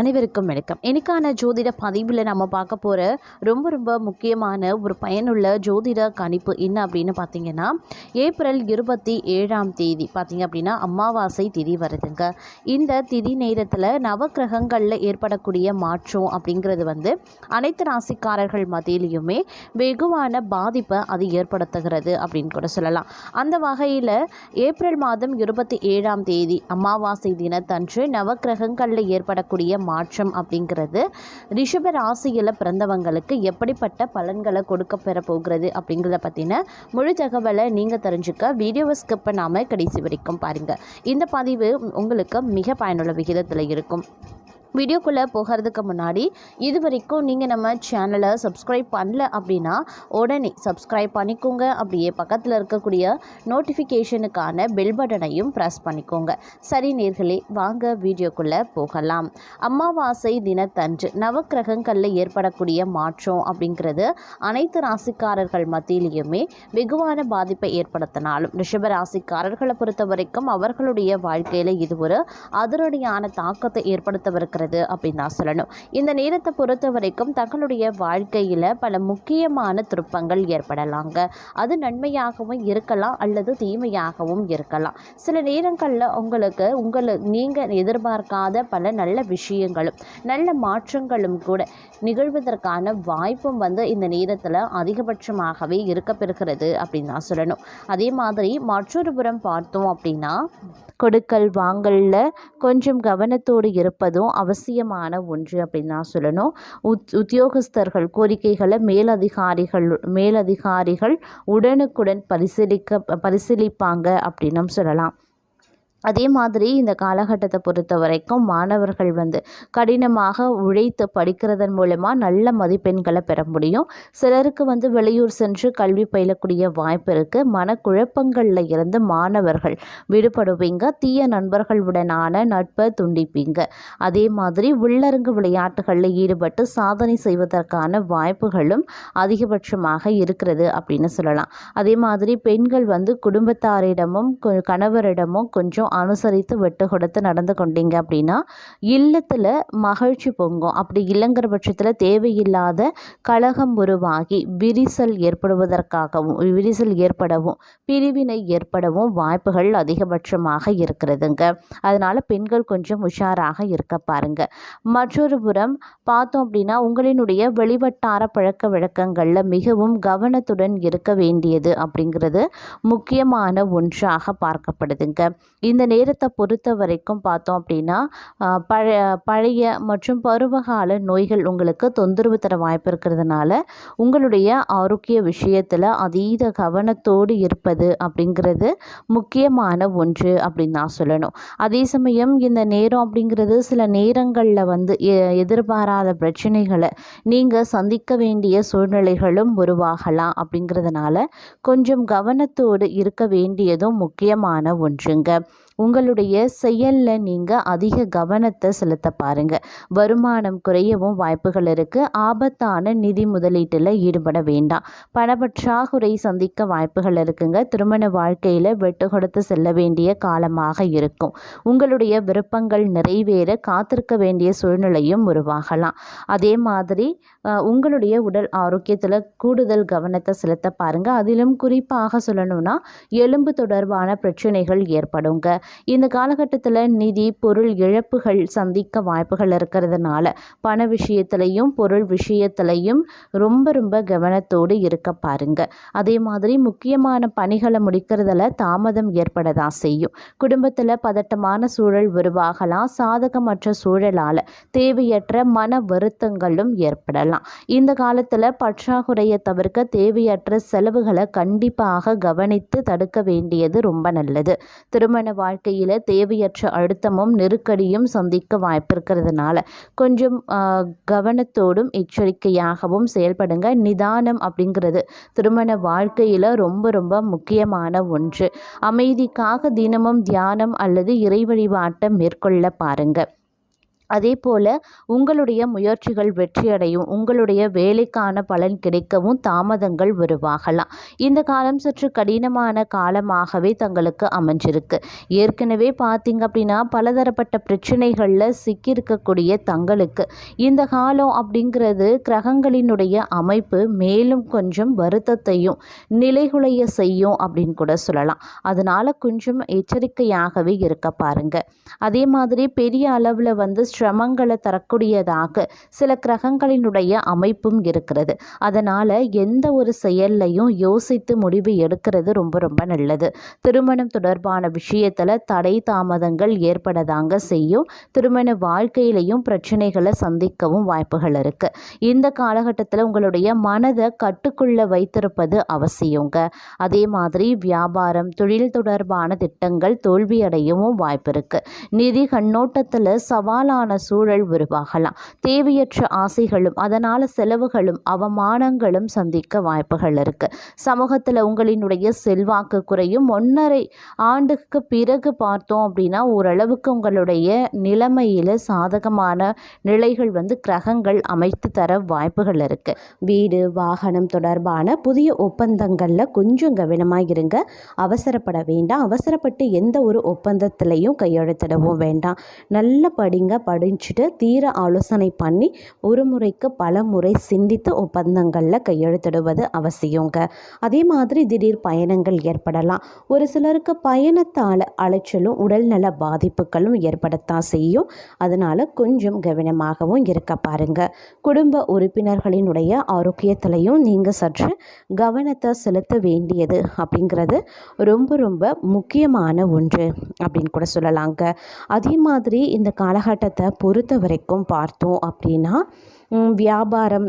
அனைவருக்கும் வணக்கம். எனக்கான ஜோதிட பதிவில் நம்ம பார்க்க போகிற ரொம்ப ரொம்ப முக்கியமான ஒரு பயனுள்ள ஜோதிட கணிப்பு என்ன அப்படின்னு பார்த்தீங்கன்னா ஏப்ரல் இருபத்தி ஏழாம் தேதி பார்த்தீங்க அப்படின்னா அமாவாசை திதி வருதுங்க. இந்த திதி நேரத்தில் நவக்கிரகங்களில் ஏற்படக்கூடிய மாற்றம் அப்படிங்கிறது வந்து அனைத்து ராசிக்காரர்கள் மத்தியிலையுமே வெகுவான பாதிப்பை அது ஏற்படுத்துகிறது அப்படின்னு கூட சொல்லலாம். அந்த வகையில் ஏப்ரல் மாதம் இருபத்தி ஏழாம் தேதி அமாவாசை தினத்தன்று நவக்கிரகங்களில் ஏற்படக்கூடிய மாற்றம் அப்படிங்கிறது ரிஷப ராசியில் பிறந்தவங்களுக்கு எப்படிப்பட்ட பலன்களை கொடுக்க பெற போகிறது அப்படிங்கிறத பற்றின முழு தகவலை நீங்கள் தெரிஞ்சுக்க வீடியோவை ஸ்கிப் பண்ணாமல் கடைசி வரைக்கும் பாருங்கள் இந்த பதிவு உங்களுக்கு மிக பயனுள்ள விகிதத்தில் இருக்கும். வீடியோக்குள்ளே போகிறதுக்கு முன்னாடி இது வரைக்கும் நீங்கள் நம்ம சேனலை சப்ஸ்கிரைப் பண்ணல அப்படின்னா உடனே சப்ஸ்கிரைப் பண்ணிக்கோங்க. அப்படியே பக்கத்தில் இருக்கக்கூடிய நோட்டிஃபிகேஷனுக்கான பெல் பட்டனையும் ப்ரெஸ் பண்ணிக்கோங்க. சரி நேர்களே வாங்க வீடியோக்குள்ளே போகலாம். அமாவாசை தினத்தன்று நவக்கிரகங்களில் ஏற்படக்கூடிய மாற்றம் அப்படிங்கிறது அனைத்து ராசிக்காரர்கள் மத்தியிலையுமே வெகுவான பாதிப்பை ஏற்படுத்தினாலும் ரிஷப ராசிக்காரர்களை பொறுத்த வரைக்கும் அவர்களுடைய வாழ்க்கையில் இது ஒரு அதிரடியான தாக்கத்தை ஏற்படுத்தவிருக்கிறது. அப்படின்னு தான் சொல்லணும். இந்த நேரத்தை பொறுத்த வரைக்கும் தங்களுடைய வாழ்க்கையில் பல முக்கியமான திருப்பங்கள் ஏற்படலாங்க. அது நன்மையாகவும் இருக்கலாம் அல்லது தீமையாகவும் இருக்கலாம். சில நேரங்களில் உங்களுக்கு உங்களை நீங்கள் எதிர்பார்க்காத பல நல்ல விஷயங்களும் நல்ல மாற்றங்களும் கூட நிகழ்வதற்கான வாய்ப்பும் வந்து இந்த நேரத்தில் அதிகபட்சமாகவே இருக்கப்பெறுகிறது அப்படின்னு தான் சொல்லணும். அதே மாதிரி மற்றொரு புறம் பார்த்தோம் அப்படின்னா கொடுக்கல் வாங்கல்ல கொஞ்சம் கவனத்தோடு இருப்பதும் அவசியமான ஒன்று அப்படின்னு நான் சொல்லணும். உத் உத்தியோகஸ்தர்கள் கோரிக்கைகளை மேலதிகாரிகள் மேலதிகாரிகள் உடனுக்குடன் பரிசீலிக்க பரிசீலிப்பாங்க அப்படின்னும் சொல்லலாம். அதே மாதிரி இந்த காலகட்டத்தை பொறுத்த வரைக்கும் மாணவர்கள் வந்து கடினமாக உழைத்து படிக்கிறதன் மூலமாக நல்ல மதிப்பெண்களை பெற முடியும். சிலருக்கு வந்து வெளியூர் சென்று கல்வி பயிலக்கூடிய வாய்ப்பு இருக்குது மனக்குழப்பங்களில் இருந்து மாணவர்கள் விடுபடுவீங்க. தீய நண்பர்களுடனான நட்பை துண்டிப்பீங்க. அதே மாதிரி உள்ளரங்கு விளையாட்டுகளில் ஈடுபட்டு சாதனை செய்வதற்கான வாய்ப்புகளும் அதிகபட்சமாக இருக்கிறது அப்படின்னு சொல்லலாம். அதே மாதிரி பெண்கள் வந்து குடும்பத்தாரிடமும் கொ- கணவரிடமும் கொஞ்சம் அனுசரித்து வெட்டு கொடுத்து நடந்து கொண்டீங்க அப்படின்னா இல்லத்தில் மகிழ்ச்சி பொங்கும். அப்படி இல்லைங்கிற பட்சத்தில் தேவையில்லாத கழகம் உருவாகி விரிசல் ஏற்படுவதற்காகவும் விரிசல் ஏற்படவும் பிரிவினை ஏற்படவும் வாய்ப்புகள் அதிகபட்சமாக இருக்கிறதுங்க. அதனால் பெண்கள் கொஞ்சம் உஷாராக இருக்க பாருங்க. மற்றொரு புறம் பார்த்தோம் அப்படின்னா உங்களினுடைய வெளிவட்டார பழக்க வழக்கங்களில் மிகவும் கவனத்துடன் இருக்க வேண்டியது அப்படிங்கிறது முக்கியமான ஒன்றாக பார்க்கப்படுதுங்க. இந்த இந்த நேரத்தை பொறுத்த வரைக்கும் பார்த்தோம் அப்படின்னா பழைய பழைய மற்றும் பருவகால நோய்கள் உங்களுக்கு தொந்தரவு தர வாய்ப்பு இருக்கிறதுனால உங்களுடைய ஆரோக்கிய விஷயத்தில் அதீத கவனத்தோடு இருப்பது அப்படிங்கிறது முக்கியமான ஒன்று அப்படின்னு நான் சொல்லணும். அதே சமயம் இந்த நேரம் அப்படிங்கிறது சில நேரங்களில் வந்து எ- எதிர்பாராத பிரச்சனைகளை நீங்கள் சந்திக்க வேண்டிய சூழ்நிலைகளும் உருவாகலாம் அப்படிங்கிறதுனால கொஞ்சம் கவனத்தோடு இருக்க வேண்டியதும் முக்கியமான ஒன்றுங்க. உங்களுடைய செயலில் நீங்கள் அதிக கவனத்தை செலுத்த பாருங்கள் வருமானம் குறையவும் வாய்ப்புகள் இருக்குது ஆபத்தான நிதி முதலீட்டில் ஈடுபட வேண்டாம். பணப்பற்றாக்குறை சந்திக்க வாய்ப்புகள் இருக்குங்க. திருமண வாழ்க்கையில் வெட்டு கொடுத்து செல்ல வேண்டிய காலமாக இருக்கும். உங்களுடைய விருப்பங்கள் நிறைவேற காத்திருக்க வேண்டிய சூழ்நிலையும் உருவாகலாம். அதே மாதிரி உங்களுடைய உடல் ஆரோக்கியத்தில் கூடுதல் கவனத்தை செலுத்த பாருங்கள் அதிலும் குறிப்பாக சொல்லணும்னா எலும்பு தொடர்பான பிரச்சனைகள் ஏற்படுங்க. இந்த காலகட்டத்தில் நிதி பொருள் இழப்புகள் சந்திக்க வாய்ப்புகள் இருக்கிறதுனால பண விஷயத்திலையும் பொருள் விஷயத்திலையும் ரொம்ப ரொம்ப கவனத்தோடு இருக்க பாருங்க. அதே மாதிரி முக்கியமான பணிகளை முடிக்கிறதுல தாமதம் ஏற்படதான் செய்யும். குடும்பத்தில் பதட்டமான சூழல் உருவாகலாம். சாதகமற்ற சூழலால் தேவையற்ற மன வருத்தங்களும் ஏற்படலாம். இந்த காலத்தில் பற்றாக்குறையை தவிர்க்க தேவையற்ற செலவுகளை கண்டிப்பாக கவனித்து தடுக்க வேண்டியது ரொம்ப நல்லது. திருமண வாழ்க்கையில் தேவையற்ற அழுத்தமும் நெருக்கடியும் சந்திக்க வாய்ப்பு இருக்கிறதுனால கொஞ்சம் கவனத்தோடும் எச்சரிக்கையாகவும் செயல்படுங்க. நிதானம் அப்படிங்கிறது திருமண வாழ்க்கையில் ரொம்ப ரொம்ப முக்கியமான ஒன்று. அமைதிக்காக தினமும் தியானம் அல்லது இறை வழிபாட்டை மேற்கொள்ள பாருங்கள் அதே போல் உங்களுடைய முயற்சிகள் வெற்றியடையும். உங்களுடைய வேலைக்கான பலன் கிடைக்கவும் தாமதங்கள் உருவாகலாம். இந்த காலம் சற்று கடினமான காலமாகவே தங்களுக்கு அமைஞ்சிருக்கு. ஏற்கனவே பார்த்தீங்க அப்படின்னா பலதரப்பட்ட பிரச்சனைகளில் சிக்கியிருக்கக்கூடிய தங்களுக்கு இந்த காலம் அப்படிங்கிறது கிரகங்களினுடைய அமைப்பு மேலும் கொஞ்சம் வருத்தத்தையும் நிலைகுலைய செய்யும் அப்படின்னு கூட சொல்லலாம். அதனால் கொஞ்சம் எச்சரிக்கையாகவே இருக்க பாருங்க. அதே மாதிரி பெரிய அளவில் வந்து சிரமங்களை தரக்கூடியதாக சில கிரகங்களினுடைய அமைப்பும் இருக்கிறது. அதனால் எந்த ஒரு செயல்லையும் யோசித்து முடிவு எடுக்கிறது ரொம்ப ரொம்ப நல்லது. திருமணம் தொடர்பான விஷயத்தில் தடை தாமதங்கள் ஏற்படதாங்க செய்யும். திருமண வாழ்க்கையிலையும் பிரச்சனைகளை சந்திக்கவும் வாய்ப்புகள் இருக்குது இந்த காலகட்டத்தில் உங்களுடைய மனதை கட்டுக்குள்ளே வைத்திருப்பது அவசியங்க. அதே மாதிரி வியாபாரம் தொழில் தொடர்பான திட்டங்கள் தோல்வியடையவும் வாய்ப்பு இருக்குது நிதி கண்ணோட்டத்தில் சவாலான சூழல் உருவாகலாம். தேவையற்ற ஆசைகளும் அதனால் செலவுகளும் அவமானங்களும் சந்திக்க வாய்ப்புகள் இருக்குது சமூகத்தில் உங்களினுடைய செல்வாக்கு குறையும். ஒன்றரை ஆண்டுக்கு பிறகு பார்த்தோம் அப்படின்னா ஓரளவுக்கு உங்களுடைய நிலைமையில் சாதகமான நிலைகள் வந்து கிரகங்கள் அமைத்து தர வாய்ப்புகள் இருக்குது வீடு வாகனம் தொடர்பான புதிய ஒப்பந்தங்களில் கொஞ்சம் கவனமாக இருங்க. அவசரப்பட வேண்டாம். அவசரப்பட்டு எந்த ஒரு ஒப்பந்தத்திலையும் கையெழுத்திடவும் வேண்டாம். நல்ல படிங்க படிச்சுட்டு தீர ஆலோசனை பண்ணி ஒரு முறைக்கு பல முறை சிந்தித்து ஒப்பந்தங்களில் கையெழுத்திடுவது அவசியங்க. அதே மாதிரி திடீர் பயணங்கள் ஏற்படலாம். ஒரு சிலருக்கு பயணத்தால் அலைச்சலும் உடல்நல பாதிப்புகளும் ஏற்படத்தான் செய்யும். அதனால் கொஞ்சம் கவனமாகவும் இருக்க பாருங்க. குடும்ப உறுப்பினர்களினுடைய ஆரோக்கியத்திலையும் நீங்கள் சற்று கவனத்தை செலுத்த வேண்டியது அப்படிங்கிறது ரொம்ப ரொம்ப முக்கியமான ஒன்று அப்படின்னு கூட சொல்லலாங்க. அதே மாதிரி இந்த காலகட்டத்தை பொறுத்த வரைக்கும் பார்த்தோம் அப்படின்னா வியாபாரம்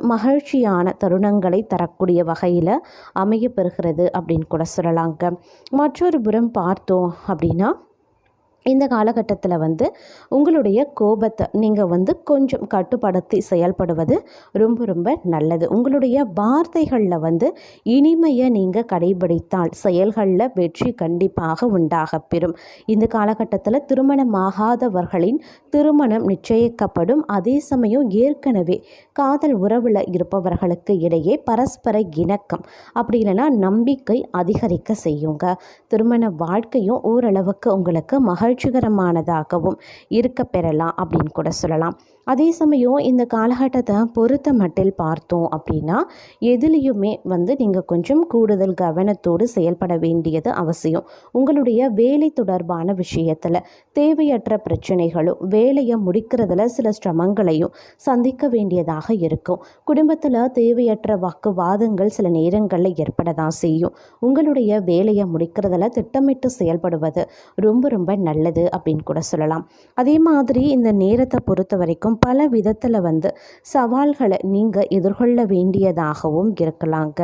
மகிழ்ச்சியான தருணங்களை தரக்கூடிய வகையில் அமையப்பெறுகிறது அப்படின்னு கூட சொல்லலாங்க. மற்றொரு புறம் பார்த்தோம் அப்படின்னா இந்த காலகட்டத்தில் வந்து உங்களுடைய கோபத்தை நீங்கள் வந்து கொஞ்சம் கட்டுப்படுத்தி செயல்படுவது ரொம்ப ரொம்ப நல்லது. உங்களுடைய வார்த்தைகளில் வந்து இனிமையை நீங்கள் கடைபிடித்தால் செயல்களில் வெற்றி கண்டிப்பாக உண்டாக பெறும். இந்த காலகட்டத்தில் திருமணமாகாதவர்களின் திருமணம் நிச்சயிக்கப்படும். அதே சமயம் ஏற்கனவே காதல் உறவில் இருப்பவர்களுக்கு இடையே பரஸ்பர இணக்கம் அப்படி இல்லைன்னா நம்பிக்கை அதிகரிக்க செய்யுங்க. திருமண வாழ்க்கையும் ஓரளவுக்கு உங்களுக்கு மகிழ்ச்சிகரமானதாகவும் இருக்க பெறலாம் அப்படின்னு கூட சொல்லலாம். அதே சமயம் இந்த காலகட்டத்தை பொறுத்த மட்டில் பார்த்தோம் அப்படின்னா எதுலேயுமே வந்து நீங்கள் கொஞ்சம் கூடுதல் கவனத்தோடு செயல்பட வேண்டியது அவசியம். உங்களுடைய வேலை தொடர்பான விஷயத்தில் தேவையற்ற பிரச்சனைகளும் வேலையை முடிக்கிறதுல சில சிரமங்களையும் சந்திக்க வேண்டியதாக இருக்கும். குடும்பத்தில் தேவையற்ற வாக்குவாதங்கள் சில நேரங்களில் ஏற்பட தான் செய்யும். உங்களுடைய வேலையை முடிக்கிறதுல திட்டமிட்டு செயல்படுவது ரொம்ப ரொம்ப நல்லது. நல்லது அப்படின்னு கூட சொல்லலாம். அதே மாதிரி இந்த நேரத்தை பொறுத்த வரைக்கும் பல விதத்தில் வந்து சவால்களை நீங்கள் எதிர்கொள்ள வேண்டியதாகவும் இருக்கலாங்க.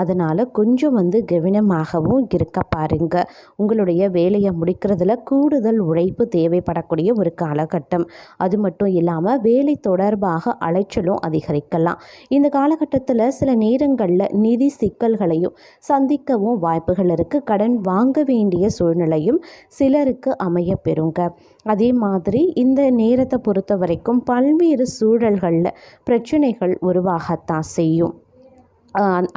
அதனால் கொஞ்சம் வந்து கவனமாகவும் இருக்க பாருங்க. உங்களுடைய வேலையை முடிக்கிறதுல கூடுதல் உழைப்பு தேவைப்படக்கூடிய ஒரு காலகட்டம். அது மட்டும் இல்லாமல் வேலை தொடர்பாக அலைச்சலும் அதிகரிக்கலாம். இந்த காலகட்டத்தில் சில நேரங்களில் நிதி சிக்கல்களையும் சந்திக்கவும் வாய்ப்புகள் இருக்குது கடன் வாங்க வேண்டிய சூழ்நிலையும் சிலருக்கு அமைய பெறுங்க அதே மாதிரி இந்த நேரத்தை பொறுத்த வரைக்கும் பல்வேறு சூழல்களில் பிரச்சனைகள் உருவாகத்தான் செய்யும்.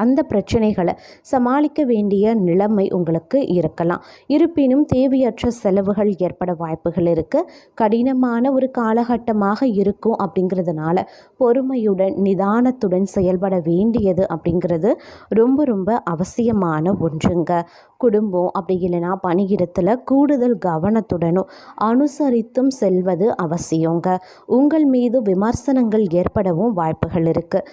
அந்த பிரச்சனைகளை சமாளிக்க வேண்டிய நிலைமை உங்களுக்கு இருக்கலாம். இருப்பினும் தேவையற்ற செலவுகள் ஏற்பட வாய்ப்புகள் இருக்குது கடினமான ஒரு காலகட்டமாக இருக்கும் அப்படிங்கிறதுனால பொறுமையுடன் நிதானத்துடன் செயல்பட வேண்டியது அப்படிங்கிறது ரொம்ப ரொம்ப அவசியமான ஒன்றுங்க. குடும்பம் அப்படி இல்லைன்னா பணியிடத்தில் கூடுதல் கவனத்துடனும் அனுசரித்தும் செல்வது அவசியங்க. உங்கள் மீது விமர்சனங்கள் ஏற்படவும் வாய்ப்புகள் இருக்குது